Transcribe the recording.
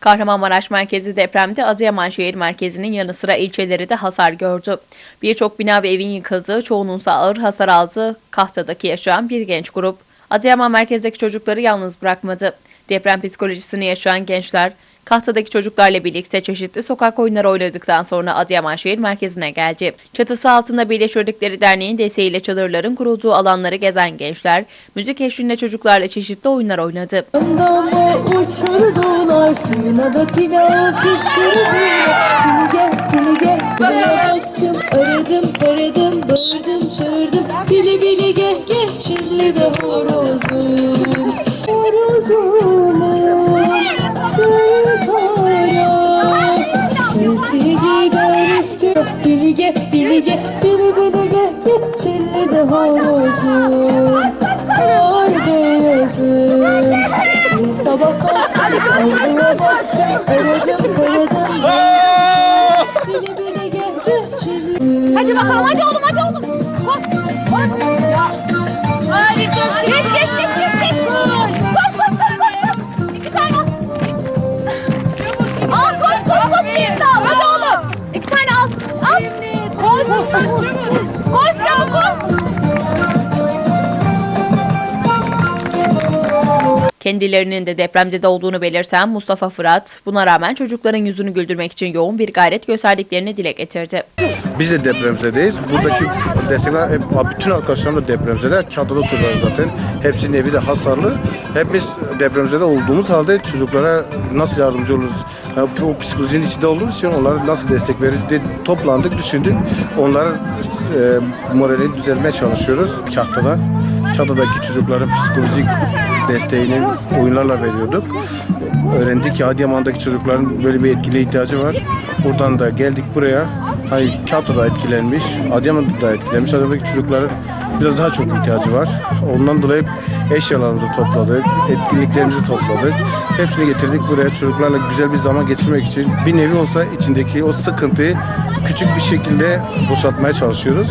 Kahramanmaraş merkezi depremde Adıyaman şehir merkezinin yanı sıra ilçeleri de hasar gördü. Birçok bina ve evin yıkıldığı, çoğununsa ağır hasar aldığı Kahta'daki yaşayan bir genç grup. Adıyaman merkezdeki çocukları yalnız bırakmadı. Deprem psikolojisini yaşayan gençler, Kahta'daki çocuklarla birlikte çeşitli sokak oyunları oynadıktan sonra Adıyaman şehir merkezine geldi. Çatısı altında Birleştirdikleri Derneği'nin desteğiyle çadırların kurulduğu alanları gezen gençler, müzik eşliğinde çocuklarla çeşitli oyunlar oynadı. Uçurdular alkışırdılar Dili gider eski Bili gel bili gel bili bili gel gel çilli de horozum Kar beyazım bir sabah kalktım, alnına baktım, aradım, aradım. Bile bile geldi, çilli. Hadi bakalım hadi oğlum hadi oğlum. Koş. Harikasın. Kendilerinin de depremzede olduğunu belirten Mustafa Fırat, buna rağmen çocukların yüzünü güldürmek için yoğun bir gayret gösterdiklerini dile getirdi. Biz de depremzedeyiz. Buradaki destekler hep bütün arkadaşlarım da depremzede. Kağıtta oturuyorlar zaten. Hepsinin evi de hasarlı. Hepimiz depremzede olduğumuz halde çocuklara nasıl yardımcı oluruz? Yani o psikolojinin içinde olduğumuz için onlara nasıl destek veririz diye toplandık, düşündük. Onların e, morali düzelmeye çalışıyoruz Kahta'da. Kahta'daki çocukların psikolojik desteğini oyunlarla veriyorduk. Öğrendik ki Adıyaman'daki çocukların böyle bir etkili ihtiyacı var. Buradan da geldik buraya. Hani Kağıt'ta da etkilenmiş, Adıyaman'da da etkilenmiş. Adıyaman'daki çocukların biraz daha çok ihtiyacı var. Ondan dolayı eşyalarımızı topladık, etkinliklerimizi topladık. Hepsini getirdik buraya çocuklarla güzel bir zaman geçirmek için. Bir nevi olsa içindeki o sıkıntıyı küçük bir şekilde boşaltmaya çalışıyoruz.